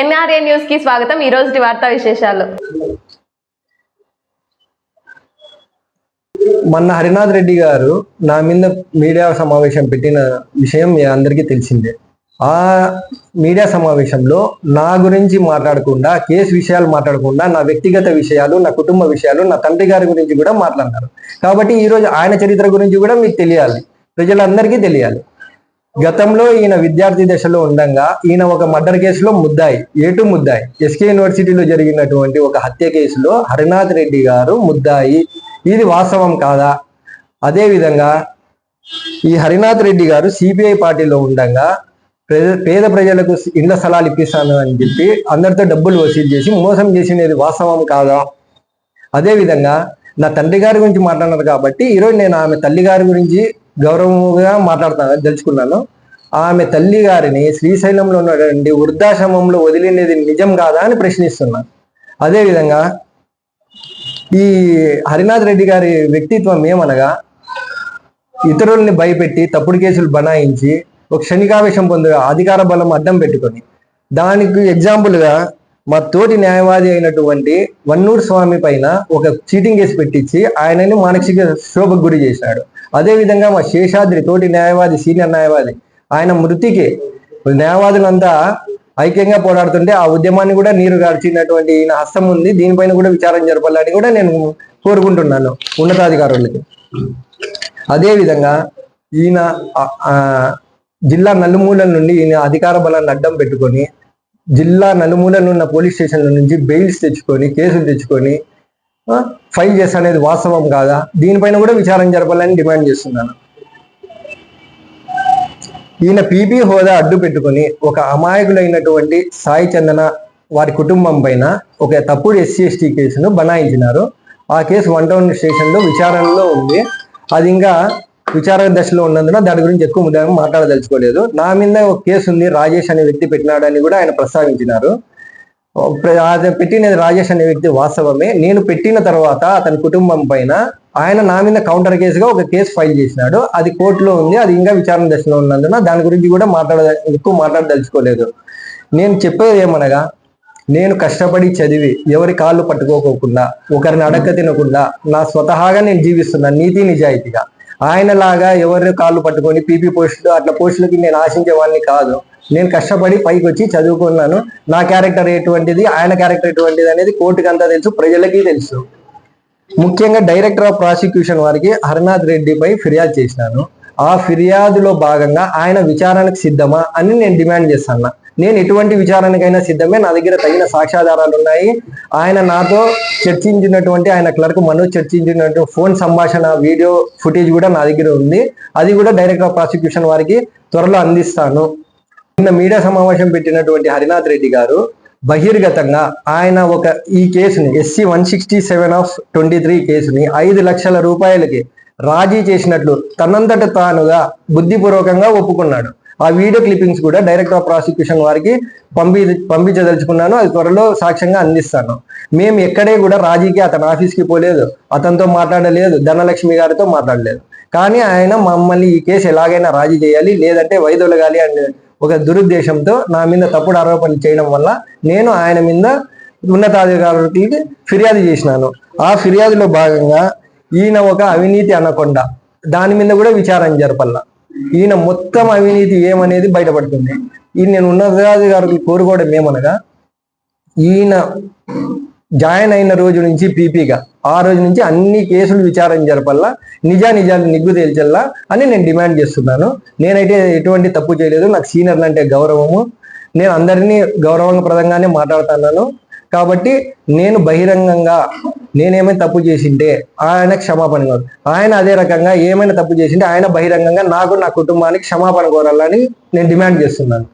NRA న్యూస్కి స్వాగతం. ఈ రోజు వార్తా విశేషాలు. మొన్న హరినాథ్ రెడ్డి గారు నా మీద మీడియా సమావేశం పెట్టిన విషయం మీ అందరికీ తెలిసిందే. ఆ మీడియా సమావేశంలో నా గురించి మాట్లాడకుండా కేసు విషయాలు మాట్లాడకుండా నా వ్యక్తిగత విషయాలు నా కుటుంబ విషయాలు నా తండ్రి గారి గురించి కూడా మాట్లాడతారు కాబట్టి ఈరోజు ఆయన చరిత్ర గురించి కూడా మీకు తెలియాలి. ప్రజలందరికీ తెలియాలి. గతంలో ఈయన విద్యార్థి దశలో ఉండగా ఈయన ఒక మర్డర్ కేసులో ముద్దాయి ఏటు ముద్దాయి. ఎస్కే యూనివర్సిటీలో జరిగినటువంటి ఒక హత్య కేసులో హరినాథ్ రెడ్డి గారు ముద్దాయి. ఇది వాస్తవం కాదా? అదేవిధంగా ఈ హరినాథ్ రెడ్డి గారు సిపిఐ పార్టీలో ఉండగా పేద ప్రజలకు ఇండ్ల స్థలాలు ఇప్పిస్తాను అని చెప్పి అందరితో డబ్బులు వసూలు చేసి మోసం చేసినది వాస్తవం కాదా? అదేవిధంగా నా తండ్రి గారి గురించి మాట్లాడినారు కాబట్టి ఈరోజు నేను ఆమె తల్లి గారి గురించి గౌరవముగా మాట్లాడతాను తెలుసుకున్నాను. ఆమె తల్లి గారిని శ్రీశైలంలో ఉన్నటువంటి వృద్ధాశ్రమంలో వదిలినది నిజం కాదా అని ప్రశ్నిస్తున్నాను అదేవిధంగా ఈ హరినాథ్ రెడ్డి గారి వ్యక్తిత్వం ఏమనగా ఇతరుల్ని భయపెట్టి తప్పుడు కేసులు బనాయించి ఒక క్షణికావేశం పొందగా అధికార బలం అడ్డం పెట్టుకొని దానికి ఎగ్జాంపుల్గా మా తోటి న్యాయవాది అయినటువంటి వన్నూరు స్వామి పైన ఒక చీటింగ్ కేసు పెట్టించి ఆయనని మానసిక శోభకు గురి చేశాడు. అదేవిధంగా మా శేషాద్రి తోటి న్యాయవాది సీనియర్ న్యాయవాది ఆయన మృతికి న్యాయవాదులంతా ఐక్యంగా పోరాడుతుంటే ఆ ఉద్యమాన్ని కూడా నీరు గార్చినటువంటి ఈయన హస్తం ఉంది. దీనిపైన కూడా విచారం జరపాలని కూడా నేను కోరుకుంటున్నాను ఉన్నతాధికారులకి. అదేవిధంగా ఈయన జిల్లా నలుమూలల నుండి ఈయన అధికార బలాన్ని అడ్డం పెట్టుకొని జిల్లా నలుమూలలు ఉన్న పోలీస్ స్టేషన్ల నుంచి బెయిల్స్ తెచ్చుకొని కేసులు తెచ్చుకొని ఫైల్ చేస్తా అనేది వాస్తవం కాదా? దీనిపైన కూడా విచారం జరపాలని డిమాండ్ చేస్తున్నాను. ఈయన పీపీ హోదా అడ్డు పెట్టుకొని ఒక అమాయకులైనటువంటి సాయి చందన వారి కుటుంబం పైన ఒక తప్పుడు ఎస్సీ ఎస్టీ కేసును బనాయించినారు. ఆ కేసు వన్ టౌన్ స్టేషన్లో విచారణలో ఉంది. అది ఇంకా విచారణ దశలో ఉన్నందున దాని గురించి ఎక్కువ ముద్దాగా మాట్లాడదలుచుకోలేదు. నా మీద ఒక కేసు ఉంది రాజేష్ అనే వ్యక్తి పెట్టినాడని కూడా ఆయన ప్రస్తావించినారు. అది పెట్టినది రాజేష్ అనే వ్యక్తి వాస్తవమే. నేను పెట్టిన తర్వాత అతని కుటుంబం పైన ఆయన నా మీద కౌంటర్ కేసుగా ఒక కేసు ఫైల్ చేసినాడు. అది కోర్టులో ఉంది అది ఇంకా విచారణ దశలో ఉన్నందున దాని గురించి కూడా మాట్లాడ ఎక్కువ మాట్లాడదలుచుకోలేదు. నేను చెప్పేది ఏమనగా నేను కష్టపడి చదివి ఎవరి కాళ్ళు పట్టుకోకోకుండా ఒకరిని అడక్క తినకుండా నా స్వతహాగా నేను జీవిస్తున్నాను నీతి నిజాయితీగా ఆయనలాగా ఎవరి కాళ్ళు పట్టుకొని పీపీ పోస్టులు అట్లా పోస్టులకి నేను ఆశించేవాడిని కాదు. నేను కష్టపడి పైకి వచ్చి చదువుకున్నాను. నా క్యారెక్టర్ ఎటువంటిది ఆయన క్యారెక్టర్ ఎటువంటిది అనేది కోర్టుకి అంతా తెలుసు ప్రజలకి తెలుసు. ముఖ్యంగా డైరెక్టర్ ఆఫ్ ప్రాసిక్యూషన్ వారికి హరినాథ్ రెడ్డిపై ఫిర్యాదు చేసినాను ఆ ఫిర్యాదులో భాగంగా ఆయన విచారణకు సిద్ధమా అని నేను డిమాండ్ చేస్తాను నేను ఎటువంటి విచారణకైనా సిద్ధమే. నా దగ్గర తగిన సాక్ష్యాధారాలు ఉన్నాయి. ఆయన నాతో చర్చించినటువంటి ఆయన క్లర్క్ మనోజ్ చర్చించినటువంటి ఫోన్ సంభాషణ వీడియో ఫుటేజ్ కూడా నా దగ్గర ఉంది. అది కూడా డైరెక్ట్ ఆఫ్ ప్రాసిక్యూషన్ వారికి త్వరలో అందిస్తాను. నిన్న మీడియా సమావేశం పెట్టినటువంటి హరినాథ్ రెడ్డి గారు బహిర్గతంగా ఆయన ఒక ఈ కేసుని SC one sixty seven of twenty three కేసుని ఐదు లక్షల రూపాయలకి రాజీ చేసినట్లు తనంతట తానుగా బుద్ధిపూర్వకంగా ఒప్పుకున్నాడు. ఆ వీడియో క్లిప్పింగ్స్ కూడా డైరెక్టర్ ఆఫ్ ప్రాసిక్యూషన్ వారికి పంపి పంపించదలుచుకున్నాను. అది త్వరలో సాక్ష్యంగా అందిస్తాను. మేము ఎక్కడే కూడా రాజీకి అతని ఆఫీస్కి పోలేదు. అతనితో మాట్లాడలేదు. ధనలక్ష్మి గారితో మాట్లాడలేదు. కానీ ఆయన మమ్మల్ని ఈ కేసు ఎలాగైనా రాజీ చేయాలి లేదంటే వైదొలగాలి అనే ఒక దురుద్దేశంతో నా మీద తప్పుడు ఆరోపణలు చేయడం వల్ల నేను ఆయన మీద ఉన్నతాధికారులకి ఫిర్యాదు చేసినాను. ఆ ఫిర్యాదులో భాగంగా ఈయన ఒక అవినీతి అనకొండ దాని మీద కూడా విచారణ జరపల్లా. ఈయన మొత్తం అవినీతి ఏమనేది బయటపడుతుంది. ఈ నేను ఉన్నతాధికారులు కోరుకోవడం ఏమనగా ఈయన జాయిన్ అయిన రోజు నుంచి పీపీగా ఆ రోజు నుంచి అన్ని కేసులు విచారణ జరపల్లా నిజా నిజాలు నిగ్గు తేల్చల్లా అని నేను డిమాండ్ చేస్తున్నాను. నేనైతే ఎటువంటి తప్పు చేయలేదు. నాకు సీనియర్లు అంటే గౌరవము. నేను అందరినీ గౌరవప్రదంగానే మాట్లాడుతున్నాను. కాబట్టి నేను బహిరంగంగా నేనేమైనా తప్పు చేసింటే ఆయన క్షమాపణ కోరు. ఆయన అదే రకంగా ఏమైనా తప్పు చేసింటే ఆయన బహిరంగంగా నాకు నా కుటుంబానికి క్షమాపణ కోరాలని నేను డిమాండ్ చేస్తున్నాను.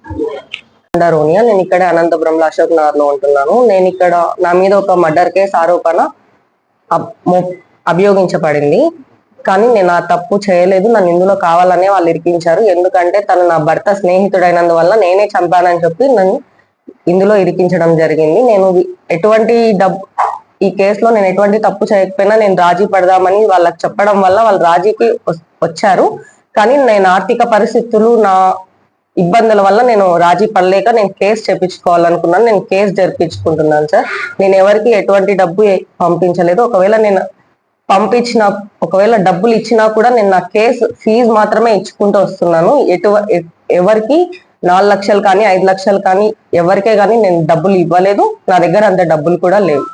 రోనియా నేను ఇక్కడ అనంతపురంలో అశోక్ నగర్లో ఉంటున్నాను. నేను ఇక్కడ నా మీద ఒక మర్డర్ కేసు ఆరోపణ అబ్- అభియోగించబడింది. కానీ నేను ఆ తప్పు చేయలేదు. నన్ను ఇందులో కావాలనే వాళ్ళు ఇరికించారు. ఎందుకంటే తను నా భర్త స్నేహితుడైనందువల్ల నేనే చంపానని చెప్పి నన్ను ఇందులో ఇరికించడం జరిగింది. నేను ఎటువంటి డబ్బు ఈ కేసులో నేను ఎటువంటి తప్పు చేయకపోయినా నేను రాజీ పడదామని వాళ్ళకి చెప్పడం వల్ల వాళ్ళు రాజీకి వచ్చారు. కానీ నేను ఆర్థిక పరిస్థితులు నా ఇబ్బందుల వల్ల నేను రాజీ పడలేక నేను కేసు చేపించుకోవాలనుకున్నాను. నేను కేసు జరిపించుకుంటున్నాను సార్. నేను ఎవరికి ఎటువంటి డబ్బు పంపించలేదు. ఒకవేళ నేను పంపించిన ఒకవేళ డబ్బులు ఇచ్చినా కూడా నేను నా కేసు ఫీజు మాత్రమే ఇచ్చుకుంటూ వస్తున్నాను. ఎటు ఎవరికి నాలుగు లక్షలు కానీ ఐదు లక్షలు కానీ ఎవరికే కానీ నేను డబ్బులు ఇవ్వలేదు. నా దగ్గర అంత డబ్బులు కూడా లేవు.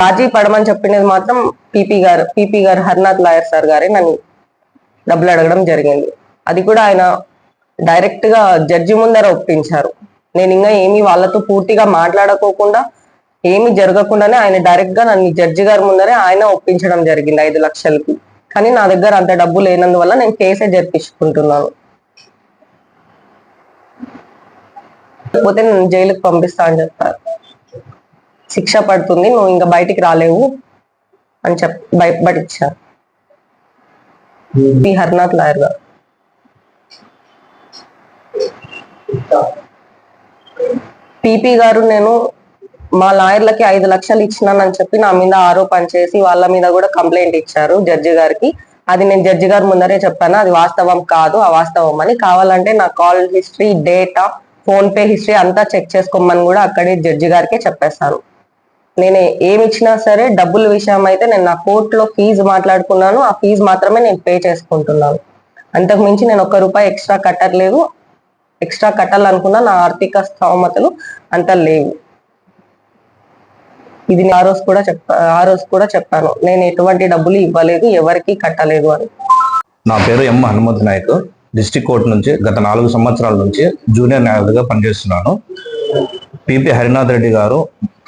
రాజీ పడమని చెప్పినది మాత్రం పీపీ గారు పీపీ గారు హర్నాథ్ లాయర్ సార్ గారే నన్ను డబ్బులు అడగడం జరిగింది. అది కూడా ఆయన డైరెక్ట్గా జడ్జి ముందర ఒప్పించారు. నేను ఇంకా ఏమి వాళ్ళతో పూర్తిగా మాట్లాడుకోకుండా ఏమీ జరగకుండానే ఆయన డైరెక్ట్గా నన్ను జడ్జి గారి ముందరే ఆయన ఒప్పించడం జరిగింది ఐదు లక్షలకి. కానీ నా దగ్గర అంత డబ్బు లేనందువల్ల నేను కేసే జరిపించుకుంటున్నాను. లేకపోతే నేను జైలుకి పంపిస్తా అని చెప్పారు. శిక్ష పడుతుంది నువ్వు ఇంకా బయటికి రాలేవు అని చెప్ భయపడిచ్చారు పి హర్నాథ్ లాయర్ గారు. పిపి గారు నేను మా లాయర్లకి ఐదు లక్షలు ఇచ్చినానని చెప్పి నా మీద ఆరోపణ చేసి వాళ్ళ మీద కూడా కంప్లైంట్ ఇచ్చారు జడ్జి గారికి. అది నేను జడ్జి గారి ముందరే చెప్పాను అది వాస్తవం కాదు అవాస్తవం అని. కావాలంటే నా call history data PhonePe history అంతా చెక్ చేసుకోమని కూడా అక్కడే జడ్జి గారికి చెప్పేస్తాను నేను ఏమి ఇచ్చినా సరే డబ్బుల విషయం అయితే నేను నా కోర్టులో ఫీజు మాట్లాడుకున్నాను. ఆ ఫీజు మాత్రమే నేను పే చేసుకుంటున్నాను. అంతకు మించి నేను ఒక్క రూపాయి ఎక్స్ట్రా కట్టట్లేదు. ఎక్స్ట్రా కట్టాలనుకున్నా నా ఆర్థిక స్థోమతలు అంత లేవు. ఇది ఆ రోజు కూడా చెప్ప ఆ రోజు కూడా చెప్పాను. నేను ఎటువంటి డబ్బులు ఇవ్వలేదు ఎవరికి కట్టలేదు అని. నా పేరు M Hanumanth Nayak. District court నుంచి గత నాలుగు సంవత్సరాల నుంచి జూనియర్ న్యాయవాదిగా పనిచేస్తున్నాను. పిపి హరినాథ్ రెడ్డి గారు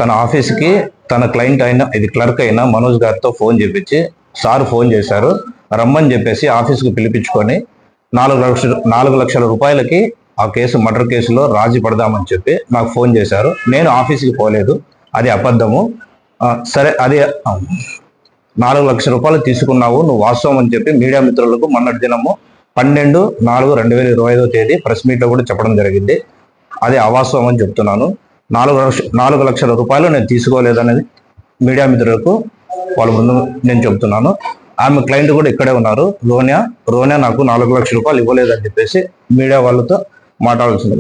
తన ఆఫీస్కి తన క్లయింట్ అయిన ఇది క్లర్క్ అయిన మనోజ్ గారితో ఫోన్ చేపించి సార్ ఫోన్ చేశారు. రమ్మని చెప్పేసి ఆఫీస్కి పిలిపించుకొని నాలుగు లక్షల నాలుగు లక్షల రూపాయలకి ఆ కేసు మర్డర్ కేసులో రాజీ పడదామని చెప్పి నాకు ఫోన్ చేశారు. నేను ఆఫీస్కి పోలేదు. అది అబద్ధము. సరే అది నాలుగు లక్షల రూపాయలు తీసుకున్నావు నువ్వు వాస్తవం అని చెప్పి మీడియా మిత్రులకు మొన్నటి దినము పన్నెండు నాలుగు రెండు వేల ఇరవై ఐదో తేదీ ప్రెస్ మీట్లో కూడా చెప్పడం జరిగింది. అది అవాస్తవం అని చెప్తున్నాను. నాలుగు లక్ష నాలుగు లక్షల రూపాయలు నేను తీసుకోలేదనేది మీడియా మిత్రులకు వాళ్ళ ముందు నేను చెప్తున్నాను. ఆమె క్లయింట్ కూడా ఇక్కడే ఉన్నారు. రోనియా రోనియా నాకు నాలుగు లక్షల రూపాయలు ఇవ్వలేదని చెప్పేసి మీడియా వాళ్ళతో మాట్లాడాల్సింది.